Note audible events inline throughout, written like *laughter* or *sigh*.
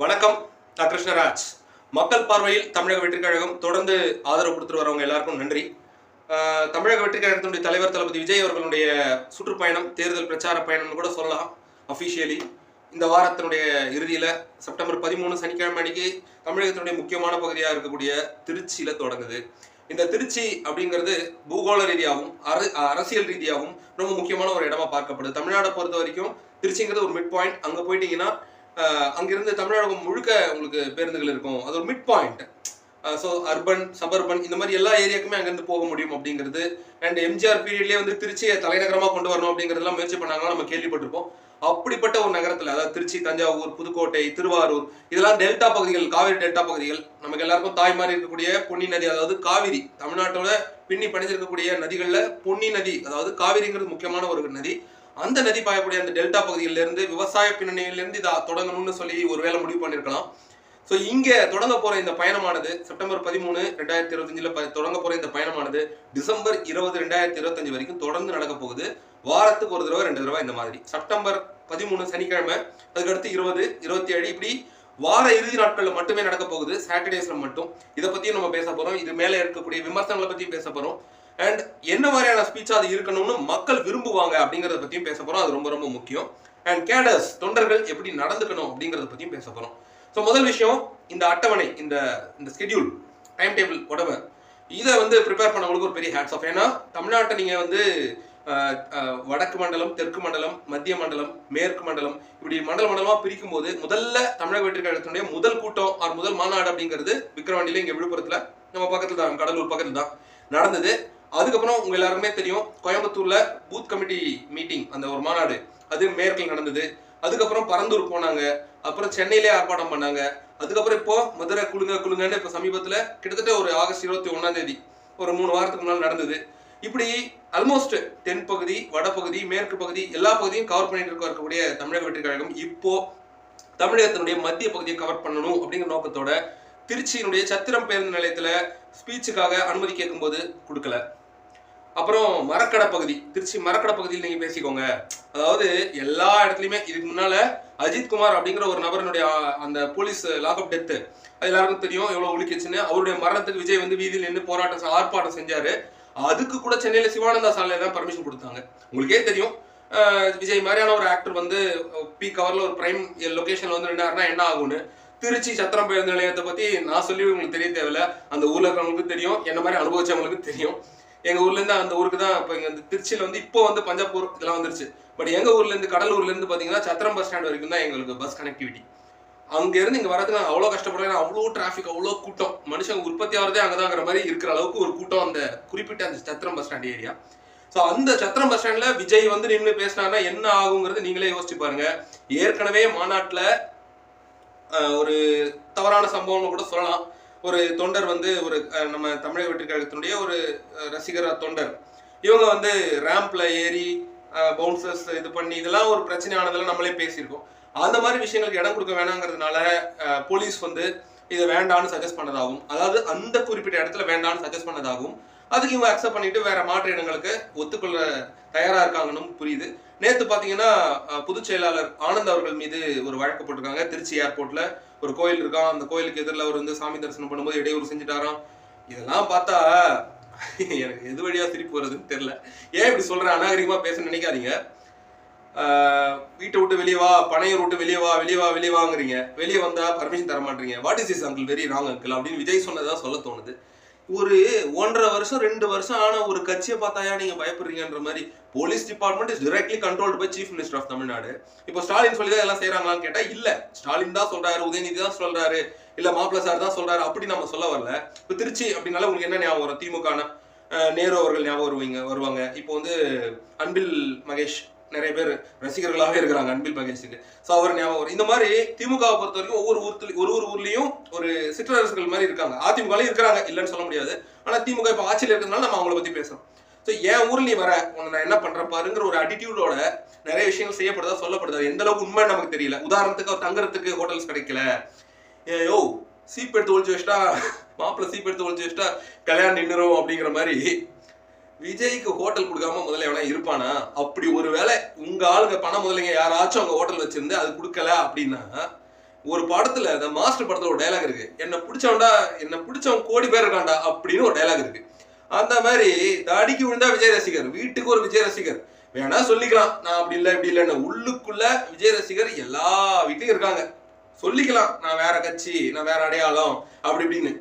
வணக்கம் நான் கிருஷ்ணராஜ். மக்கள் பார்வையில் தமிழக வெற்றிக் கழகம் தொடர்ந்து ஆதரவு கொடுத்துட்டு வரவங்க எல்லாருக்கும் நன்றி. தமிழக வெற்றிக் கழகத்தினுடைய தலைவர் தளபதி விஜய் அவர்களுடைய சுற்றுப்பயணம் தேர்தல் பிரச்சார பயணம்னு கூட சொல்லலாம் அஃபிஷியலி இந்த வாரத்தினுடைய இறுதியில் செப்டம்பர் பதிமூணு சனிக்கிழமை அன்னைக்கு தமிழகத்தினுடைய முக்கியமான பகுதியாக இருக்கக்கூடிய திருச்சியில் தொடங்குது. இந்த திருச்சி அப்படிங்கிறது பூகோள ரீதியாகவும் அர அரசியல் ரீதியாகவும் ரொம்ப முக்கியமான ஒரு இடமா பார்க்கப்படுது. தமிழ்நாடை பொறுத்த வரைக்கும் திருச்சிங்கிறது ஒரு மிட் பாயிண்ட் அங்கே போயிட்டீங்கன்னா அங்கிருந்து தமிழகம் முழுக்க உங்களுக்கு பேருந்துகள் இருக்கும். அது ஒரு mid point so urban suburban இந்த மாதிரி எல்லா ஏரியாக்குமே அங்கேருந்து போக முடியும் அப்படிங்கிறது. அண்ட் எம்ஜிஆர் பீரியட்லேயே வந்து திருச்சியை தலைநகரமாக கொண்டு வரணும் அப்படிங்கிறதெல்லாம் முயற்சி பண்ணாங்கன்னா நம்ம கேள்விப்பட்டிருப்போம். அப்படிப்பட்ட ஒரு நகரத்தில் அதாவது திருச்சி தஞ்சாவூர் புதுக்கோட்டை திருவாரூர் இதெல்லாம் டெல்டா பகுதிகள் காவிரி டெல்டா பகுதிகள் நமக்கு எல்லாருக்கும் தாய் மாதிரி இருக்கக்கூடிய பொன்னி நதி அதாவது காவிரி தமிழ்நாட்டோட பின்னி பணிஞ்சிருக்கக்கூடிய நதிகளில் பொன்னி நதி அதாவது காவிரிங்கிறது முக்கியமான ஒரு நதி. அந்த நதி பாயக்கூடிய அந்த டெல்டா பகுதியிலிருந்து விவசாய பின்னணியிலிருந்து இதை தொடங்கணும்னு சொல்லி ஒருவேளை முடிவு பண்ணியிருக்கலாம் ஸோ இங்கே தொடங்க போகிற இந்த பயணமானது செப்டம்பர் பதிமூணு ரெண்டாயிரத்தி இருபத்தஞ்சில் ப தொடங்க போகிற இந்த பயணமானது டிசம்பர் இருபது ரெண்டாயிரத்தி இருபத்தஞ்சு வரைக்கும் தொடர்ந்து நடக்க போகுது. வாரத்துக்கு ஒரு தடவை ரெண்டு தடவை இந்த மாதிரி. செப்டம்பர் பதிமூணு சனிக்கிழமை அதுக்கடுத்து இருபது இருபத்தி ஏழு இப்படி வார இறுதி நாட்களில் மட்டுமே நடக்க போகுது. சாட்டர்டேஸில் மட்டும். இதை பற்றியும் நம்ம பேச போகிறோம் இது மேலே இருக்கக்கூடிய விமர்சனங்களை பற்றியும் பேச போகிறோம் அண்ட் என்ன மாதிரியான ஸ்பீச்சாக அது இருக்கணும்னு மக்கள் விரும்புவாங்க அப்படிங்கிறத பற்றியும் பேச போகிறோம் அது ரொம்ப ரொம்ப முக்கியம். அண்ட் கேடர்ஸ் தொண்டர்கள் எப்படி நடந்துக்கணும் அப்படிங்கிறத பற்றியும் பேச போகிறோம் ஸோ முதல் விஷயம் இந்த அட்டவணை இந்த இந்த ஸ்கெடியூல் டைம் டேபிள் உடம்பு இதை வந்து ப்ரிப்பேர் பண்ணவங்களுக்கு ஒரு பெரிய ஹேட்ஸ் ஆஃப் ஏன்னா தமிழ்நாட்டை நீங்கள் வந்து வடக்கு மண்டலம் தெற்கு மண்டலம் மத்திய மண்டலம் மேற்கு மண்டலம் இப்படி மண்டல மண்டலமாக பிரிக்கும் போது முதல்ல தமிழக வெற்றி கழகத்தினுடைய முதல் கூட்டம் ஆர் முதல் மாநாடு அப்படிங்கிறது விக்கிரவாண்டியில இங்கே விழுப்புரத்தில் நம்ம பக்கத்தில் தான் கடலூர் பக்கத்தில் தான் நடந்தது. அதுக்கப்புறம் உங்க எல்லாருக்குமே தெரியும் கோயம்புத்தூர்ல பூத் கமிட்டி மீட்டிங் அந்த ஒரு மாநாடு. அது மேற்கில் நடந்தது. அதுக்கப்புறம் பரந்தூர் போனாங்க. அப்புறம் சென்னையிலே ஆர்ப்பாட்டம் பண்ணாங்க. அதுக்கப்புறம் இப்போ மதுரை குழுங்க குழுங்கன்னு இப்போ சமீபத்தில் கிட்டத்தட்ட ஒரு ஆகஸ்ட் இருபத்தி ஒன்றாம் தேதி ஒரு மூணு வாரத்துக்கு முன்னால் நடந்தது. இப்படி ஆல்மோஸ்ட் தென் பகுதி வடபகுதி மேற்கு பகுதி எல்லா பகுதியும் கவர் பண்ணிட்டு இருக்க இருக்கக்கூடிய தமிழக வெற்றி கழகம் இப்போ தமிழகத்தினுடைய மத்திய பகுதியை கவர் பண்ணணும் அப்படிங்கிற நோக்கத்தோட திருச்சியினுடைய சத்திரம் பேருந்து நிலையத்தில் ஸ்பீச்சுக்காக அனுமதி கேட்கும்போது கொடுக்கல. அப்புறம் மரக்கடை பகுதி திருச்சி மரக்கடை பகுதியில் நீங்கள் பேசிக்கோங்க. அதாவது எல்லா இடத்துலையுமே இதுக்கு முன்னால் அஜித் குமார் அப்படிங்கிற ஒரு நபரினுடைய அந்த போலீஸ் லாக்அப் டெத்து அது எல்லாருக்கும் தெரியும் எவ்வளோ ஒழிக்கிச்சுன்னு அவருடைய மரணத்துக்கு விஜய் வந்து வீதியில் நின்று போராட்டம் ஆர்ப்பாட்டம் செஞ்சார். அதுக்கு கூட சென்னையில் சிவானந்தா சாலையில் தான் பர்மிஷன் கொடுத்தாங்க. உங்களுக்கே தெரியும். விஜய் மாதிரியான ஒரு ஆக்டர் வந்து பீக் அவரில் ஒரு பிரைம் லொக்கேஷனில் வந்து நின்றாருன்னா என்ன ஆகும்னு? திருச்சி சத்திரம் பேருந்து நிலையத்தை பற்றி நான் சொல்லி உங்களுக்கு தெரிய தேவையில்ல. அந்த ஊரில் இருக்கிறவங்களுக்கு தெரியும் என்ன மாதிரி அனுபவிச்சவங்களுக்கு தெரியும். எங்க ஊர்ல இருந்து அந்த ஊருக்கு தான் இப்போ இங்க இந்த திருச்சியில வந்து இப்போ வந்து பஞ்சாப்பூர் இதெல்லாம் வந்துருச்சு. பட் எங்க ஊர்ல இருந்து கடலூர்ல இருந்து பாத்தீங்கன்னா சத்திரம் பஸ் ஸ்டாண்ட் வரைக்கும் தான் எங்களுக்கு பஸ் கனெக்டிவிட்டி அங்க இருந்து இங்க வரதுக்கு நான் அவ்வளோ கஷ்டப்படுறேன் அவ்வளோ டிராஃபிக் அவ்வளோ கூட்டம். மனுஷங்க உற்பத்தி ஆகிறதே அங்கதாங்கிற மாதிரி இருக்கிற அளவுக்கு ஒரு கூட்டம் அந்த குறிப்பிட்ட அந்த Chathiram bus stand area so அந்த சத்திரம் பஸ் ஸ்டாண்ட்ல விஜய் வந்து நின்று பேசினாருன்னா என்ன ஆகுங்கிறது நீங்களே யோசிச்சு பாருங்க. ஏற்கனவே மாநாட்டுல ஒரு தவறான சம்பவம்னு கூட சொல்லலாம். ஒரு தொண்டர் வந்து ஒரு நம்ம தமிழக வெற்றி கழகத்தினுடைய ஒரு ரசிகரா ரசிகர் தொண்டர். இவங்க வந்து ரேம்ப்ல ஏறி பவுன்சர்ஸ் இது பண்ணி இதெல்லாம் ஒரு பிரச்சனையானதெல்லாம் நம்மளே பேசியிருக்கோம். அந்த மாதிரி விஷயங்களுக்கு இடம் கொடுக்க வேணாங்கிறதுனால போலீஸ் வந்து இதை வேண்டாம்னு சஜஸ்ட் பண்ணதாகவும் அதாவது அந்த குறிப்பிட்ட இடத்துல வேண்டான்னு சஜஸ்ட் பண்ணதாகவும் அதுக்கு இவங்க அக்செப்ட் பண்ணிட்டு வேற மாற்று இடங்களுக்கு ஒத்துக்கொள்ள தயாரா இருக்காங்கன்னு புரியுது. நேத்து பாத்தீங்கன்னா பொதுச் செயலாளர் ஆனந்த் அவர்கள் மீது ஒரு வழக்கு போட்டிருக்காங்க. திருச்சி ஏர்போர்ட்ல ஒரு கோயில் இருக்கான் அந்த கோயிலுக்கு எதிரில் அவர் வந்து சாமி தரிசனம் பண்ணும்போது இடையூறு செஞ்சுட்டாராம். இதெல்லாம் பார்த்தா எனக்கு எது வழியா சிரிப்பு வருதுன்னு தெரியல. ஏன் இப்படி சொல்றேன்? அநாகரிகமா பேச நினைக்காதீங்க. வீட்டை விட்டு வெளியே வா பனையூர் விட்டு வெளியே வா வெளியே வா வெளியே வாங்குறீங்க. வெளியே வந்தா பர்மிஷன் தர மாட்டீங்க what is is uncle very wrong uncle அப்படின்னு விஜய் சொன்னதா சொல்ல தோணுது. ஒரு ஒன்றரை வருஷம் ரெண்டு வருஷம் ஆன ஒரு கட்சியை பார்த்தாயா நீங்க பயப்படுறீங்கன்ற மாதிரி police department is directly controlled by chief minister of Tamil Nadu இப்போ ஸ்டாலின் சொல்லி தான் எல்லாம் செய்யறாங்களான்னு கேட்டா இல்ல. ஸ்டாலின் தான் சொல்றாரு உதயநிதி தான் சொல்றாரு இல்ல மாப்பிள்ள சார் தான் சொல்றாரு அப்படி நம்ம சொல்ல வரல. இப்போ திருச்சி அப்படின்னால உங்களுக்கு என்ன ஞாபகம் வரும்? திமுக நேரு அவர்கள் ஞாபகம் வருவீங்க வருவாங்க. இப்போ வந்து அன்பில் மகேஷ் நிறைய பேர் ரசிகர்களாகவே இருக்கிறாங்க அன்பில் மகேஷுக்கு. ஸோ அவர் ஞாபகம் இந்த மாதிரி திமுகவை பொறுத்த வரைக்கும் ஒவ்வொரு ஊர்த்துல ஒரு ஒரு ஊர்லேயும் ஒரு சிற்றரசுகள் மாதிரி இருக்காங்க. அதிமுகலையும் இருக்கிறாங்க. இல்லைன்னு சொல்ல முடியாது. ஆனால் திமுக இப்போ ஆட்சியில் இருக்கிறதுனால நம்ம அவங்கள பற்றி பேசுகிறோம் ஸோ என் ஊர்ல நீ வர உன்னை நான் என்ன பண்ணுறேன் பாருங்கிற ஒரு அட்டிடியூடோட நிறைய விஷயங்கள் செய்யப்படுதா சொல்லப்படுதா? எந்த அளவுக்கு உண்மை நமக்கு தெரியல. உதாரணத்துக்கு அவர் தங்குறதுக்கு ஹோட்டல்ஸ் கிடைக்கல. ஏயோ சீப் எடுத்து ஒழிச்சு வச்சுட்டா மாப்பிள்ளை சீப் எடுத்து ஒழிச்சு வச்சுட்டா கல்யாணம் நின்றுரும் அப்படிங்கிற மாதிரி விஜய்க்கு ஹோட்டல் கொடுக்காம முதல்ல எவனா இருப்பானா? அப்படி ஒரு வேலை உங்க ஆளுங்க பண முதலைங்க யாராச்சும் அவங்க ஹோட்டல் வச்சிருந்து அது கொடுக்கல அப்படின்னா ஒரு படத்துல இந்த மாஸ்டர் படத்துல ஒரு டைலாக் இருக்கு. என்ன பிடிச்சவன்டா என்ன பிடிச்சவன் கோடி பேர் இருக்கான்டா அப்படின்னு ஒரு டைலாக் இருக்கு. அந்த மாதிரி தாடிக்கு விழுந்தா விஜய் ரசிகர் வீட்டுக்கு ஒரு விஜய் ரசிகர். வேணா சொல்லிக்கலாம் நான் அப்படி இல்லை இப்படி இல்லைன்னு. உள்ளுக்குள்ள விஜய் ரசிகர் எல்லா வீட்லயும் இருக்காங்க. சொல்லிக்கலாம் நான் வேற கட்சி நான் வேற அடையாளம் அப்படி இப்படின்னு.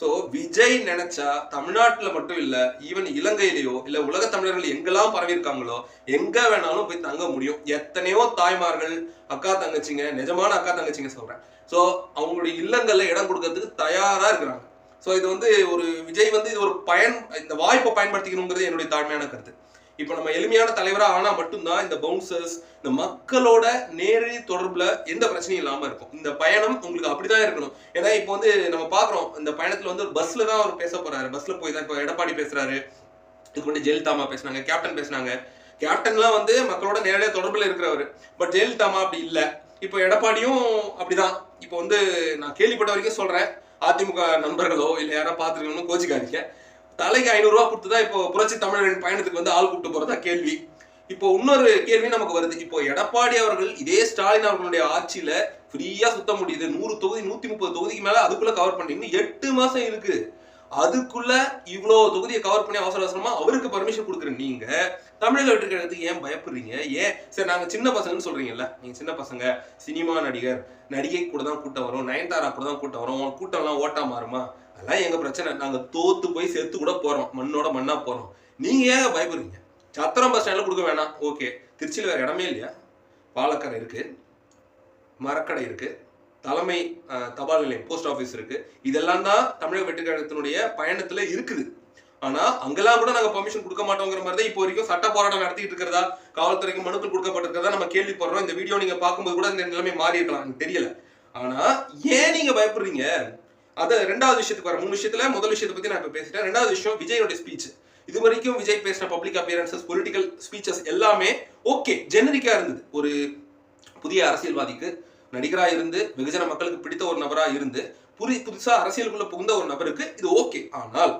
ஸோ விஜய் நினைச்சா தமிழ்நாட்டில் மட்டும் இல்லை ஈவன் இலங்கையிலேயோ இல்லை உலக தமிழர்கள் எங்கெல்லாம் பரவியிருக்காங்களோ எங்கே வேணாலும் போய் தங்க முடியும். எத்தனையோ தாய்மார்கள் அக்கா தங்கச்சிங்க நிஜமான அக்கா தங்கச்சிங்க சொல்கிறேன் ஸோ அவங்களுடைய இல்லங்களில் இடம் கொடுக்கறதுக்கு தயாராக இருக்கிறாங்க. ஸோ இது வந்து ஒரு விஜய் வந்து இது ஒரு பயன் இந்த வாய்ப்பை பயன்படுத்திக்கணுங்கிறது என்னுடைய தாழ்மையான கருத்து. இப்போ நம்ம எளிமையான தலைவராக ஆனால் மட்டும்தான் இந்த பவுன்சர்ஸ் இந்த மக்களோட நேரடி தொடர்பில் எந்த பிரச்சனையும் இல்லாமல் இருக்கும். இந்த பயணம் உங்களுக்கு அப்படிதான் இருக்கணும். ஏன்னா இப்போ வந்து நம்ம பார்க்குறோம் இந்த பயணத்தில் வந்து ஒரு பஸ்ஸில் தான் அவர் பேச போகிறாரு பஸ்ஸில் போய் தான் இப்போ எடப்பாடி பேசுகிறாரு இதுக்கு முன்னாடி ஜெயலலிதாமா பேசுனாங்க கேப்டன் பேசுனாங்க. கேப்டன்லாம் வந்து மக்களோட நேரடியாக தொடர்பில் இருக்கிறவர். பட் ஜெயலலிதாமா அப்படி இல்லை. இப்போ எடப்பாடியும் அப்படிதான். இப்போ வந்து நான் கேள்விப்பட்ட வரைக்கும் சொல்கிறேன் அதிமுக நண்பர்களோ இல்லை யாரோ பார்த்துருக்கணும்னு கோச்சிக்காதீங்க. தலைக்கு ஐநூறு ரூபா கொடுத்து தான் இப்போ புரட்சி தமிழரின் பயணத்துக்கு வந்து ஆள் கூப்பிட்டு போறதா கேள்வி. இப்போ இன்னொரு கேள்வி நமக்கு வருது. இப்போ எடப்பாடி அவர்கள் இதே ஸ்டாலின் அவர்களுடைய ஆட்சியில ஃப்ரீயா சுத்த முடியுது. நூறு தொகுதி நூத்தி முப்பது தொகுதிக்கு மேல அதுக்குள்ள கவர் பண்ணி எட்டு மாசம் இருக்கு. அதுக்குள்ள இவ்வளோ தொகுதியை கவர் பண்ணி அவசர அவசரமா அவருக்கு பர்மிஷன் கொடுக்குற நீங்க தமிழக வெற்றி கழகத்துக்கு ஏன் பயப்படுறீங்க? ஏன்? சரி நாங்க சின்ன பசங்கன்னு சொல்றீங்கல்ல நீங்க சின்ன பசங்க சினிமா நடிகர் நடிகை கூட தான் கூட்டம் வரும் நயன்தாரா கூட தான் கூட்டம் வரும் உங்க கூட்டம் எல்லாம் ஓட்டா மாறுமா? அதெல்லாம் எங்கள் பிரச்சனை. நாங்கள் தோத்து போய் செத்து கூட போகிறோம் மண்ணோட மண்ணாக போகிறோம் நீங்கள் ஏன் பயப்படுறீங்க? சத்திரம் பஸ் ஸ்டாண்டில் கொடுக்க வேணாம். ஓகே திருச்சியில் வேற இடமே இல்லையா? பாலக்கரை இருக்குது மரக்கடை இருக்குது தலைமை தபால் நிலையம் போஸ்ட் ஆஃபீஸ் இருக்குது இதெல்லாம் தான் தமிழக வெட்டுக்கழகத்தினுடைய பயணத்தில் இருக்குது. ஆனால் அங்கெல்லாம் கூட நாங்கள் பெர்மிஷன் கொடுக்க மாட்டோங்கிற மாதிரி தான் இப்போ வரைக்கும் சட்ட போராட்டம் நடத்திட்டு இருக்கிறதா காவல்துறைக்கு மனுக்கள் கொடுக்கப்பட்டிருக்கிறதா நம்ம கேள்விப்படுறோம். இந்த வீடியோ நீங்கள் பார்க்கும்போது கூட இந்த நிலைமை மாறி இருக்கலாம். எனக்கு தெரியல. ஆனால் ஏன் நீங்கள் பயப்படுறீங்க? அது ரெண்டாவது விஷயத்துக்கு வர மூணு விஷயத்துல முதல் விஷயத்தை பத்தி நான் இப்ப பேசிட்டேன். ரெண்டாவது விஷயம் விஜயோட ஸ்பீச் இது வரைக்கும் விஜய் பேசின பப்ளிக் அப்பியரன்சஸ் பொலிட்டிக்கல் ஸ்பீச்சஸ் எல்லாமே ஓகே ஜெனரிக்கா இருந்தது. ஒரு புதிய அரசியல்வாதிக்கு நடிகராக இருந்து வெகுஜன மக்களுக்கு பிடித்த ஒரு நபராக இருந்து புரி புதுசாக அரசியலுக்குள்ள புகுந்த ஒரு நபருக்கு இது ஓகே ஆனால்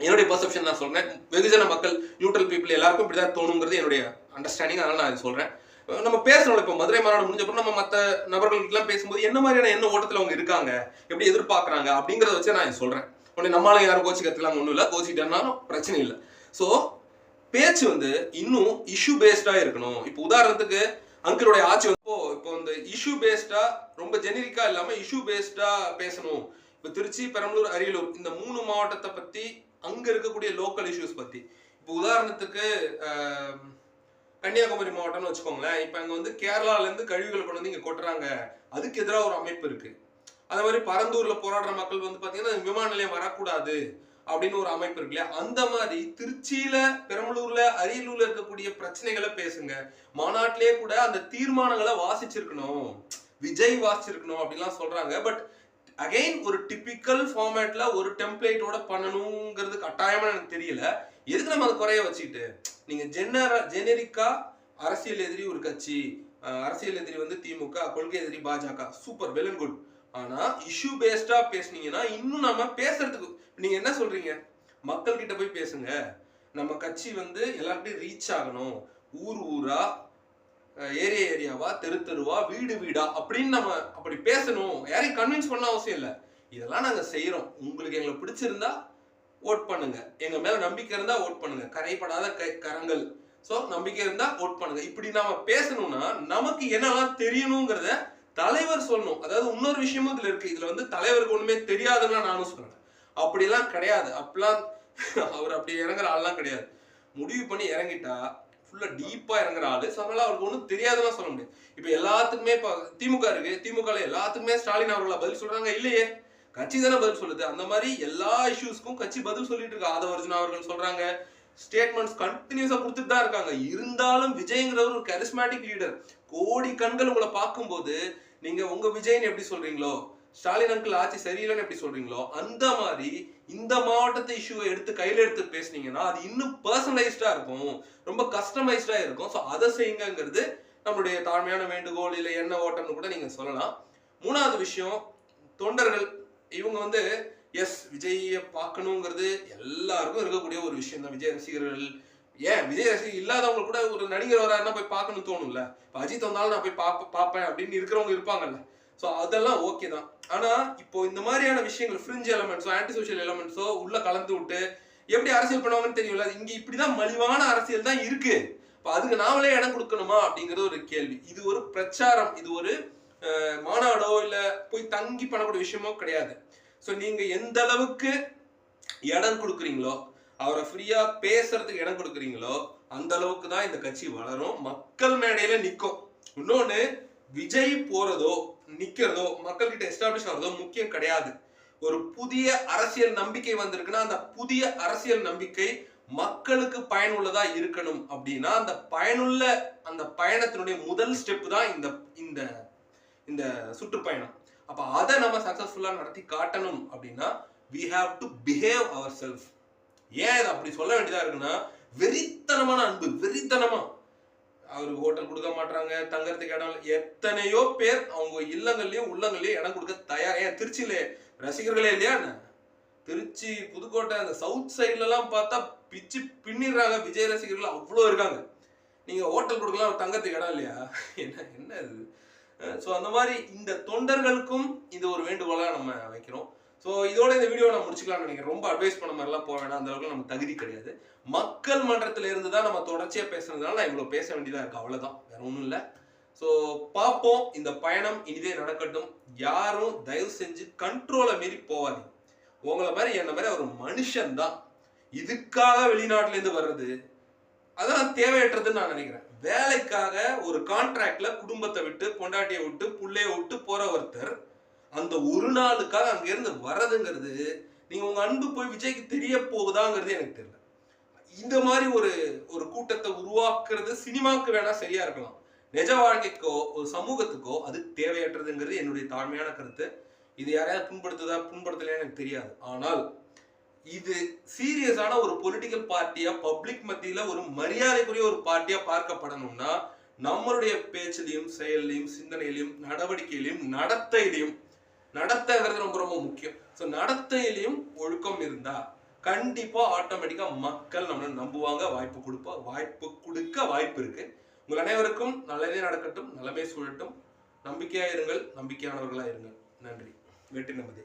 என்னுடைய பர்செப்ஷன் நான் சொல்றேன் வெகுஜன மக்கள் நியூட்ரல் பீப்புள் எல்லாருக்கும் இப்படிதான் தோணுங்கிறது என்னுடைய அண்டர்ஸ்டாண்டிங் அதனால நான் சொல்றேன். நம்ம பேசுறோம் இப்போ. மதுரை மாநாடு முடிஞ்சப்பறம் நம்ம மற்ற நபர்களுக்கெல்லாம் பேசும்போது என்ன மாதிரியான என்ன ஓட்டத்தில் அவங்க இருக்காங்க? எப்படி எதிர்பார்க்குறாங்க? அப்படிங்கிறத வச்சு நான் சொல்கிறேன் சொல்றேன். உடனே நம்மளால யாரும் கோச்சிக்கிறதுலாம் ஒன்றும் இல்லை. கோச்சிக்கிட்டேன்னாலும் பிரச்சனை இல்லை. ஸோ பேச்சு வந்து இன்னும் இஷ்யூ பேஸ்டா இருக்கணும். இப்போ உதாரணத்துக்கு அங்கிளுடைய ஆட்சி வந்து இப்போ இப்போ இந்த இஷ்யூ பேஸ்டா ரொம்ப ஜெனரிக்கா இல்லாம இஷ்யூ பேஸ்டா பேசணும். இப்போ திருச்சி பெரம்பலூர் அரியலூர் இந்த மூணு மாவட்டத்தை பத்தி அங்க இருக்கக்கூடிய லோக்கல் இஷ்யூஸ் பத்தி. இப்போ உதாரணத்துக்கு ஆஹ், கன்னியாகுமரி மாவட்டம்னு வச்சுக்கோங்களேன். இப்போ அங்க வந்து கேரளால இருந்து கழிவுகளை கொண்டு வந்து இங்க கொட்டுறாங்க. அதுக்கு எதிராக ஒரு அமைப்பு இருக்கு. அதே மாதிரி பரந்தூர்ல போராடுற மக்கள் வந்து பாத்தீங்கன்னா விமான நிலையம் வரக்கூடாது அப்படின்னு ஒரு அமைப்பு இருக்கு இல்லையா? அந்த மாதிரி திருச்சியில பெரம்பலூர்ல அரியலூர்ல இருக்கக்கூடிய பிரச்சனைகளை பேசுங்க. மாநாட்டிலேயே கூட அந்த தீர்மானங்களை வாசிச்சிருக்கணும். விஜய் வாசிச்சிருக்கணும் அப்படின்லாம் சொல்றாங்க. பட் அகைன் ஒரு டிபிக்கல் ஃபார்மேட்ல ஒரு டெம்ப்ளேட்டோட பண்ணணுங்கிறது கட்டாயமா எனக்கு தெரியல. எதுக்கு நம்ம அதை குறைய வச்சுக்கிட்டு? நீங்க ஜென்னரா ஜெனரிக்கா அரசியல் எதிரி ஒரு கட்சி அரசியல் எதிரி வந்து திமுக கொள்கை எதிரி BJP. Super well and good ஆனா இஷ்யூ பேஸ்டா பேசுனீங்கன்னா இன்னும் நம்ம பேசுறதுக்கு நீங்க என்ன சொல்றீங்க? மக்கள் கிட்ட போய் பேசுங்க. நம்ம கட்சி வந்து எல்லார்கிட்டையும் ரீச் ஆகணும். ஊர் ஊரா ஏரியா ஏரியாவா தெரு தெருவா வீடு வீடா அப்படின்னு நம்ம அப்படி பேசணும். யாரையும் கன்வின்ஸ் பண்ண அவசியம் இல்லை. இதெல்லாம் நாங்கள் செய்கிறோம் உங்களுக்கு எங்களை பிடிச்சிருந்தா ஓட் பண்ணுங்க. எங்க மேல நம்பிக்கை இருந்தா ஓட் பண்ணுங்க. கரைப்படாத கை கரங்கள். ஸோ நம்பிக்கை இருந்தா ஓட் பண்ணுங்க. இப்படி நாம பேசணும்னா நமக்கு என்னெல்லாம் தெரியணுங்கிறத தலைவர் சொல்லணும். அதாவது இன்னொரு விஷயமும் இதுல இருக்கு. இதுல வந்து தலைவருக்கு ஒண்ணுமே தெரியாதுன்னா நானும் சொல்றேன். அப்படிலாம் கிடையாது. அப்படிலாம் *laughs* அவர் அப்படி இறங்குற ஆள்லாம் கிடையாது. முடிவு பண்ணி இறங்கிட்டா ஃபுல்லாக டீப்பாக இறங்குற ஆளு. ஸோ அதனால் அவருக்கு ஒன்றும் தெரியாதுன்னு சொல்ல முடியாது இப்போ எல்லாத்துக்குமே இப்போ திமுக இருக்கு. திமுகவில் எல்லாத்துக்குமே ஸ்டாலின் அவர்களை பதில் சொல்கிறாங்க இல்லையே. கட்சி தானே பதில் சொல்லுது. அந்த மாதிரி எல்லா இஷ்யூஸ்க்கும் கட்சி பதில் சொல்லிட்டு இருக்கு. ஆதவர்ஜுனா அவர்கள் சொல்கிறாங்க ஸ்டேட்மெண்ட்ஸ் கண்டினியூஸாக கொடுத்துட்டு தான் இருக்காங்க. இருந்தாலும் விஜய்ங்கிறவர் ஒரு கரிஸ்மேட்டிக் லீடர் கோடி கண்கள் உங்களை பார்க்கும்போது நீங்கள் உங்கள் விஜய்னு எப்படி சொல்கிறீங்களோ ஸ்டாலின் அங்கிள் ஆட்சி சரியில்லைன்னு எப்படி சொல்றீங்களோ அந்த மாதிரி இந்த மாவட்டத்தை இஷ்யூவை எடுத்து கையில எடுத்து பேசுனீங்கன்னா அது இன்னும் பர்சனலைஸ்டா இருக்கும். ரொம்ப கஸ்டமைஸ்டா இருக்கும். ஸோ அதை செய்யுங்கிறது நம்மளுடைய தாழ்மையான வேண்டுகோள் இல்லை என்ன ஓட்டம்னு கூட நீங்க சொல்லலாம். மூணாவது விஷயம் தொண்டர்கள். இவங்க வந்து எஸ் விஜயை பார்க்கணுங்கிறது எல்லாருக்கும் இருக்கக்கூடிய ஒரு விஷயம் தான். விஜய் ரசிகர்கள். ஏன்? விஜய் ரசிகர் இல்லாதவங்க கூட ஒரு நடிகர் வராருன்னா போய் பார்க்கணும்னு தோணும்ல. இப்போ அஜித் வந்தாலும் நான் போய் பார்ப்பேன் அப்படின்னு இருக்கிறவங்க இருப்பாங்கல்ல. ஸோ அதெல்லாம் ஓகே தான். ஆனால் இப்போ இந்த மாதிரியான விஷயங்கள் ஃப்ரிஞ்ச் எலமெண்ட்ஸோ ஆன்டி சோஷியல் எலமெண்ட்ஸோ உள்ள கலந்து விட்டு எப்படி அரசியல் பண்ணுவாங்கன்னு தெரியல இப்படி தான் மலிவான அரசியல் தான் இருக்கு. இப்போ அதுக்கு நாமளே இடம் கொடுக்கணுமா அப்படிங்கிறது ஒரு கேள்வி. இது ஒரு பிரச்சாரம். இது ஒரு மாநாடோ இல்லை போய் தங்கி பண்ணக்கூடிய விஷயமோ கிடையாது. ஸோ நீங்கள் எந்த அளவுக்கு இடம் கொடுக்குறீங்களோ அவரை ஃப்ரீயா பேசுறதுக்கு இடம் கொடுக்குறீங்களோ அந்த அளவுக்கு தான் இந்த கட்சி வளரும். மக்கள் மேடையில நிற்கும் இன்னொன்னு விஜய் போறதோ நிக்கிறதோ மக்கள் கிட்ட எஸ்டாப்ளிஷ் ஆகிறதோ முக்கியம் கிடையாது. ஒரு புதிய அரசியல் நம்பிக்கை வந்திருக்குன்னா அந்த புதிய அரசியல் நம்பிக்கை மக்களுக்கு பயனுள்ளதா இருக்கணும் அப்படின்னா அந்த பயனுள்ள அந்த பயணத்தினுடைய முதல் ஸ்டெப் தான் இந்த இந்த இந்த சுற்றுப்பயணம். அப்ப அதை நம்ம சக்சஸ்ஃபுல்லா நடத்தி காட்டணும் அப்படின்னா we have to behave our self ஏன் இதை அப்படி சொல்ல வேண்டியதா இருக்குன்னா வெறித்தனமான அன்பு வெறித்தனமா. அவருக்கு ஹோட்டல் கொடுக்க மாட்டாங்க தங்கறதுக்கு இடம் எத்தனையோ பேர் அவங்க இல்லங்கள்லயும் உள்ளங்கள்லயும் இடம் கொடுக்க தயார் ஏன் திருச்சியில? ரசிகர்களே இல்லையா திருச்சி புதுக்கோட்டை அந்த சவுத் சைட்லலாம் பார்த்தா பிச்சு பின்னிடுறாங்க விஜய் ரசிகர்கள். அவ்வளோ இருக்காங்க. நீங்கள் ஹோட்டல் கொடுக்கலாம் தங்கத்துக்கு இடம் இல்லையா? என்ன என்ன இது? ஸோ அந்த மாதிரி இந்த தொண்டர்களுக்கும் இது ஒரு வேண்டுகோளாக நம்ம வைக்கிறோம். ஸோ இதோட இந்த வீடியோ நான் முடிச்சுக்கலாம்னு நினைக்கிறேன். ரொம்ப அட்வைஸ் பண்ண மாதிரிலாம் போக வேணாம். அந்த அளவுக்கு நமக்கு தகுதி கிடையாது. மக்கள் மன்றத்தில் இருந்து தான் நம்ம தொடர்ச்சியாக பேசுறதுனால நான் இவ்வளோ பேச வேண்டியதாக இருக்கு. அவ்வளோதான் வேற ஒன்றும் இல்லை. ஸோ பார்ப்போம். இந்த பயணம் இனிதே நடக்கட்டும். யாரும் தயவு செஞ்சு கண்ட்ரோலை மீறி போவாதீங்க உங்களை மாதிரி என்ன மாதிரி ஒரு மனுஷன் தான் இதுக்காக வெளிநாட்டிலேருந்து வர்றது அதெல்லாம் தேவையற்றதுன்னு நான் நினைக்கிறேன். வேலைக்காக ஒரு கான்ட்ராக்ட்ல குடும்பத்தை விட்டு பொண்டாட்டியை விட்டு பிள்ளைய விட்டு போற ஒருத்தர் அந்த ஒரு நாளுக்காக அங்கேருந்து வர்றதுங்கிறது நீங்கள் உங்கள் அன்பு போய் விஜய்க்கு தெரிய போகுதாங்கிறது எனக்கு தெரியல. இந்த மாதிரி ஒரு ஒரு கூட்டத்தை உருவாக்குறது சினிமாவுக்கு வேணால் சரியாக இருக்கலாம். நிஜ வாழ்க்கைக்கோ ஒரு சமூகத்துக்கோ அது தேவையற்றதுங்கிறது என்னுடைய தாழ்மையான கருத்து. இது யாரையாவது புண்படுத்துதா புண்படுத்தலையா எனக்கு தெரியாது. ஆனால் இது சீரியஸான ஒரு பொலிட்டிக்கல் பார்ட்டியா பப்ளிக் மத்தியில ஒரு மரியாதைக்குரிய ஒரு பார்ட்டியா பார்க்கப்படணும்னா நம்மளுடைய பேச்சிலையும் செயல்லையும் சிந்தனையிலையும் நடவடிக்கையிலையும் நடத்தையிலையும் நடத்தைங்கிறது ரொம்ப ரொம்ப முக்கியம். ஸோ நடத்தையிலையும் ஒழுக்கம் இருந்தா கண்டிப்பா ஆட்டோமேட்டிக்கா மக்கள் நம்மளை நம்புவாங்க வாய்ப்பு கொடுப்பா வாய்ப்பு கொடுக்க வாய்ப்பு இருக்கு. உங்கள் அனைவருக்கும் நல்லதே நடக்கட்டும் நலமே சூழட்டும். நம்பிக்கையா இருங்கள் நம்பிக்கையானவர்களா இருங்கள். நன்றி. வெற்றி நமதே